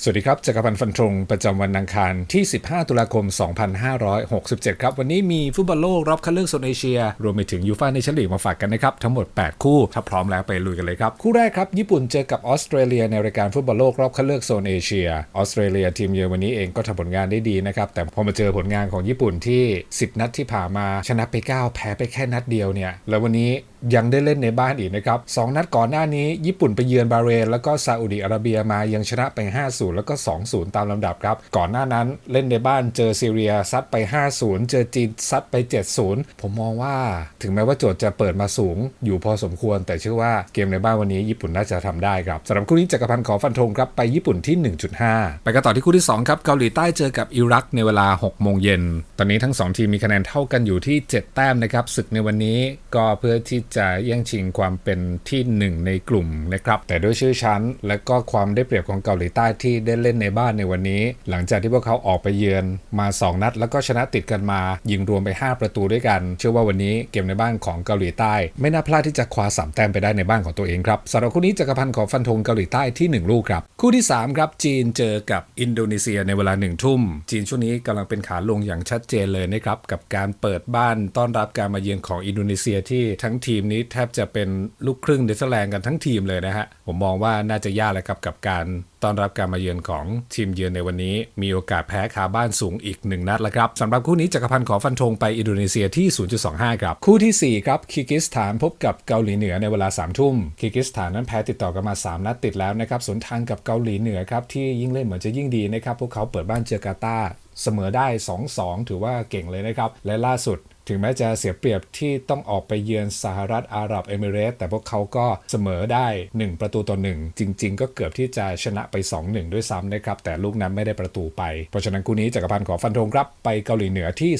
สวัสดีครับจักรพันธ์ฟันธงประจำวันอังคารที่ 15 ตุลาคม 2567 ครับ วันนี้มีฟุตบอลโลกรอบคัดเลือกโซนเอเชีย รวมไปถึงยูฟ่าในชั้นลีกมาฝากกันนะครับ ทั้งหมด 8 คู่ ถ้าพร้อมแล้วไปลุยกันเลยครับ คู่แรกครับ ญี่ปุ่นเจอกับออสเตรเลียในรายการฟุตบอลโลกรอบคัดเลือกโซนเอเชียออสเตรเลียทีมเยือนวันนี้เองก็ทำผลงานได้ดีนะครับแต่พอมาเจอผลงานของญี่ปุ่นที่ 10 นัดที่ผ่านมาชนะไป 9 แพ้ไปแค่นัดเดียวเนี่ยแล้ววันนี้ยังได้เล่นในบ้านอีกนะครับสองนัดก่อนหน้านี้ญี่ปุ่นไปเยือนบาเรนแล้วก็ซาอุดิอาระเบียมายังชนะไป0 แล้วก็ 2-0 ตามลำดับครับ ก่อนหน้านั้นเล่นในบ้านเจอซีเรียซัดไป 5-0 เจอจีนซัดไป 7-0 ผมมองว่าถึงแม้ว่าโจทย์จะเปิดมาสูง อยู่พอสมควร แต่เชื่อว่าเกมในบ้านวันนี้ญี่ปุ่นน่าจะทำได้ครับสำหรับคู่นี้จักรพันธ์ขอฟันธงครับไปญี่ปุ่นที่ 1.5 ไปกันต่อที่คู่ที่ 2 ครับ เกาหลีใต้เจอกับอิรักในเวลา 6 โมงเย็น ตอนนี้ทั้ง 2 ทีมมีคะแนนเท่ากันอยู่ที่ 7 แต้มนะครับศึกในวันนี้ก็เพื่อที่จะแย่งชิงความเป็นที่ 1 ในกลุ่มนะครับแต่ด้วยชื่อชั้นและก็ความได้เปรียบของเกาหลีใต้ที่ได้เล่นในบ้านในวันนี้ หลังจากที่พวกเขาออกไปเยือนมา 2 นัด แล้วก็ชนะติดกันมา ยิงรวมไป 5 ประตูด้วยกัน เชื่อว่าวันนี้เกมในบ้านของเกาหลีใต้ ไม่น่าพลาดที่จะคว้าสามแต้มไปได้ในบ้านของตัวเองครับสำหรับคู่นี้จักรพันธ์ขอฟันธงเกาหลีใต้ที่ 1 ลูกครับคู่ที่3ครับจีนเจอกับอินโดนีเซียในเวลา1ทุ่ม จีนช่วงนี้กำลังเป็นขาลงอย่างชัดเจนเลยนะครับกับการเปิดบ้านต้อนรับการมาเยือนของอินโดนีเซียที่ทั้งทีมนี้แทบจะเป็นลูกครึ่งเนเธอร์แลนด์กันทั้งทีมเลยนะฮะผมมองว่าน่าจะยากเลยครับกับการ ต้อนรับการมาเยือนของทีมเยือนในวันนี้ มีโอกาสแพ้คาบ้านสูงอีก 1 นัดแล้วครับสำหรับคู่นี้จักรพันธ์ขอฟันธงไปอินโดนีเซียที่ 0.25 ครับ คู่ทีสี่4 ครับคีกิสถานพบกับเกาหลีเหนือในเวลา 3 ทุ่มคีกิสถานนั้นแพ้ติดต่อกันมา 3 นัดติดแล้วนะครับสวนทางกับเกาหลีเหนือครับที่ยิ่งเล่นเหมือนจะยิ่งดีนะครับพวกเขาเปิดบ้านเจอกาตาเสมอได้ 2-2 ถือว่าเก่งเลยนะครับ และล่าสุด ถึงแม้จะเสียเปรียบที่ต้องออกไปเยือนสหรัฐอาหรับเอมิเรตส์แต่พวกเขาก็เสมอได้ 1 ประตูต่อ1จริง ๆ ก็เกือบที่จะชนะไป 2-1 ด้วยซ้ำนะครับ แต่ลูกนั้นไม่ได้ประตูไป เพราะฉะนั้นคู่นี้จักรพันธ์ขอฟันธงครับ ไปเกาหลีเหนือที่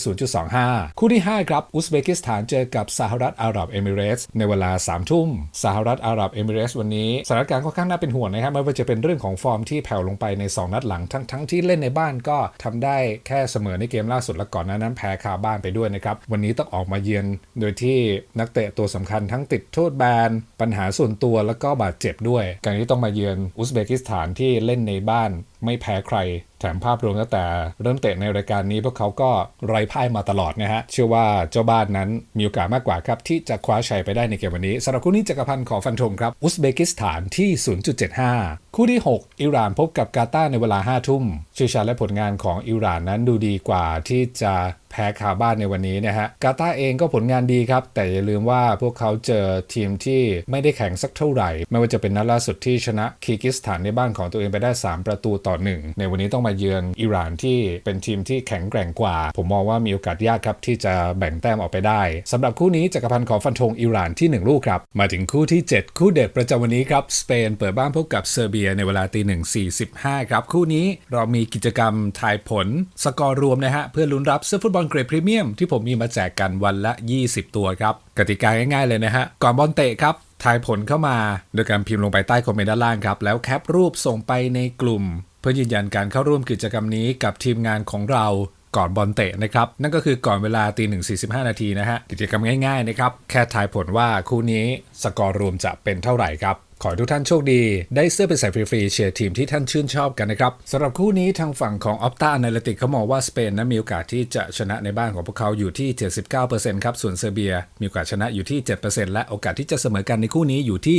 0.25 คู่ที่ 5 ครับอุซเบกิสถานเจอกับสหรัฐอาหรับเอมิเรตส์ในเวลา3ทุ่มสหรัฐอาหรับเอมิเรตส์วันนี้สถานการณ์ค่อนข้างน่าเป็นห่วงนะครับไม่ว่าจะเป็นเรื่องของฟอร์มที่แผ่วลงไปใน 2 นัดหลังทั้งทั้งที่เล่นในบ้านก็ทำได้แค่เสมอในเกมล่าสุดและก่อนหน้านั้นแพ้คาบ้านไปด้วยนะครับวันนี้ต้องออกมาเยือนโดยที่นักเตะตัวสำคัญทั้งติดโทษแบนปัญหาส่วนตัวแล้วก็บาดเจ็บด้วย การที่ต้องมาเยือนอุซเบกิสถานที่เล่นในบ้านไม่แพ้ใคร แถมภาพรวมตั้งแต่ เริ่มเตะในรายการนี้พวกเขาก็ไร้พ่ายมาตลอดนะฮะ เชื่อว่าเจ้าบ้านนั้นมีโอกาสมากกว่าครับ ที่จะคว้าชัยไปได้ในเกมวันนี้สำหรับคู่นี้จักรพันธ์ขอฟันธงครับอุซเบกิสถานที่ 0.75 คู่ที่ 6 อิหร่านพบกับกาตาร์ในเวลา 5 ทุ่มชื่อชาและผลงานของอิหร่านนั้นดูดีกว่าที่จะ แพ้คาบ้านในวันนี้นะฮะกาตาเองก็ผลงานดีครับ แต่อย่าลืมว่าพวกเขาเจอทีมที่ไม่ได้แข่งสักเท่าไหร่ ไม่ว่าจะเป็นนัดล่าสุดที่ชนะคีกิสถานในบ้านของตัวเองไปได้ 3 ประตูต่อ 1 ในวันนี้ต้องมาเยือนอิหร่านที่เป็นทีมที่แข็งแกร่งกว่า ผมมองว่ามีโอกาสยากครับที่จะแบ่งแต้มออกไปได้สำหรับคู่นี้จักรพันธ์ขอฟันธงอิหร่านที่ 1 ลูกครับ มาถึงคู่ที่ 7 คู่เด็ดประจำวันนี้ครับสเปนเปิดบ้านพบกับเซอร์เบียในเวลาตีหนึ่งสี่สิบห้าครับคู่นี้เรามีกิจกรรมทายผลสกอร์รวมนะฮะเพื่อลุ้นรับเสื้อฟุตบอลลเกรดพรีเมียมที่ผมมีมาแจกกันวันละ 20 ตัวครับ กติกาง่ายๆเลยนะฮะ ก่อนบอลเตะครับทายผลเข้ามาโดยการพิมพ์ลงไปใต้คอมเมนต์ด้านล่างครับ แล้วแคปรูปส่งไปในกลุ่ม เพื่อยืนยันการเข้าร่วมกิจกรรมนี้กับทีมงานของเราก่อนบอลเตะนะครับ นั่นก็คือก่อนเวลาตีหนึ่งสี่สิบห้านาทีนะฮะกิจกรรมง่ายๆนะครับแค่ทายผลว่าคู่นี้สกอร์รวมจะเป็นเท่าไหร่ครับ ขอให้ทุกท่านโชคดี ได้เสื้อไปใส่ฟรีๆเชียร์ทีมที่ท่านชื่นชอบกันนะครับสำหรับคู่นี้ทางฝั่งของ Opta Analytics เขามองว่าสเปนนั้นมีโอกาสที่จะชนะในบ้านของพวกเขาอยู่ที่ 79%ครับส่วนเซอร์เบีย มีโอกาสชนะอยู่ที่ 7%และโอกาสที่จะเสมอกันในคู่นี้อยู่ที่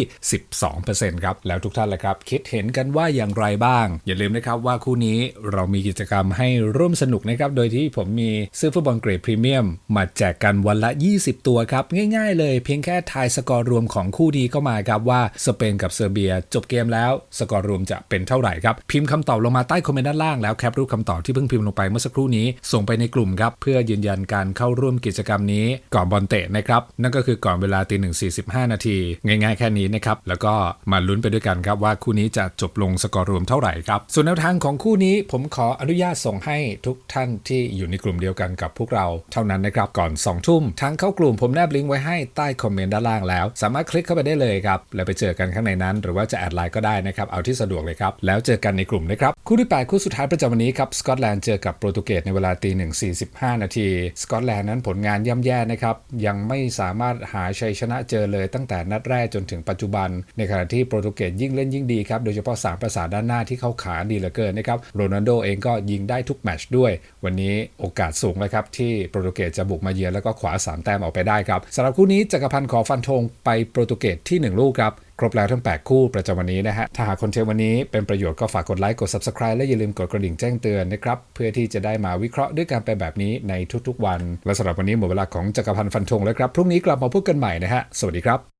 12%ครับแล้วทุกท่านละครับ คิดเห็นกันว่าอย่างไรบ้าง อย่าลืมนะครับว่าคู่นี้เรามีกิจกรรมให้ร่วมสนุกนะครับโดยที่ผมมีเสื้อฟุตบอลเกรดพรีเมียมมาแจกกันวันละ 20 ตัวครับง่าย ๆ เลยเพียงแค่ทายสกอร์รวมของคู่นี้เข้ามาครับว่าสเปนกับเซอร์เบีย จบเกมแล้ว สกอร์รวมจะเป็นเท่าไหร่ครับ พิมพ์คำตอบลงมาใต้คอมเมนต์ด้านล่างแล้วแคปรูปคำตอบที่เพิ่งพิมพ์ลงไปเมื่อสักครู่นี้ส่งไปในกลุ่มครับเพื่อยืนยันการเข้าร่วมกิจกรรมนี้ก่อนบอลเตะนะครับนั่นก็คือก่อนเวลาตีหนึ่งสี่สิบห้านาทีง่ายๆแค่นี้นะครับแล้วก็มาลุ้นไปด้วยกันครับว่าคู่นี้จะจบลงสกอร์รวมเท่าไหร่ครับส่วนแนวทางของคู่นี้ผมขออนุญาตส่งให้ทุกท่านที่อยู่ในกลุ่มเดียวกันกับพวกเราเท่านั้นนะครับก่อน2ทุ่มทางเข้ากลุ่มผมแนบลิงก์ไว้ให้ใต้คอมเมนต์ด้านล่างแล้ว สามารถคลิกเข้าไปได้เลยครับแล้วไปเจอกันข้างางในนั้น หรือว่าจะแอดไลน์ก็ได้นะครับ เอาที่สะดวกเลยครับ แล้วเจอกันในกลุ่มนะครับ คู่ที่ 8 คู่สุดท้ายประจำวันนี้ครับสกอตแลนด์เจอกับโปรตุเกสในเวลาตีหนึ่งสี่สิบห้านาทีสกอตแลนด์นั้นผลงานย่ำแย่นะครับยังไม่สามารถหาชัยชนะเจอเลยตั้งแต่นัดแรกจนถึงปัจจุบัน ในขณะที่โปรตุเกสยิ่งเล่นยิ่งดีครับโดยเฉพาะสามประสาด้านหน้าที่เข้าขาดีเหลือเกินนะครับโรนัลโดเองก็ยิงได้ทุกแมตช์ด้วย วันนี้โอกาสสูงเลยครับที่โปรตุเกสจะบุกมาเยือนแล้วก็ขวาสามแต้มออกไปได้ครับสำหรับคู่นี้จักรพันธ์ขอฟันธงไปโปรตุเกสที่หนึ่งลูกครับครบแล้วทั้ง 8 คู่ประจำวันนี้นะฮะ ถ้าหากคอนเทนต์วันนี้เป็นประโยชน์ก็ฝากกดไลค์ กด Subscribe และอย่าลืมกดกระดิ่งแจ้งเตือนนะครับ เพื่อที่จะได้มาวิเคราะห์ด้วยการไปแบบนี้ในทุกๆวัน และสำหรับวันนี้หมดเวลาของจักรพันธ์ฟันธงแล้วครับ พรุ่งนี้กลับมาพบกันใหม่นะฮะ สวัสดีครับ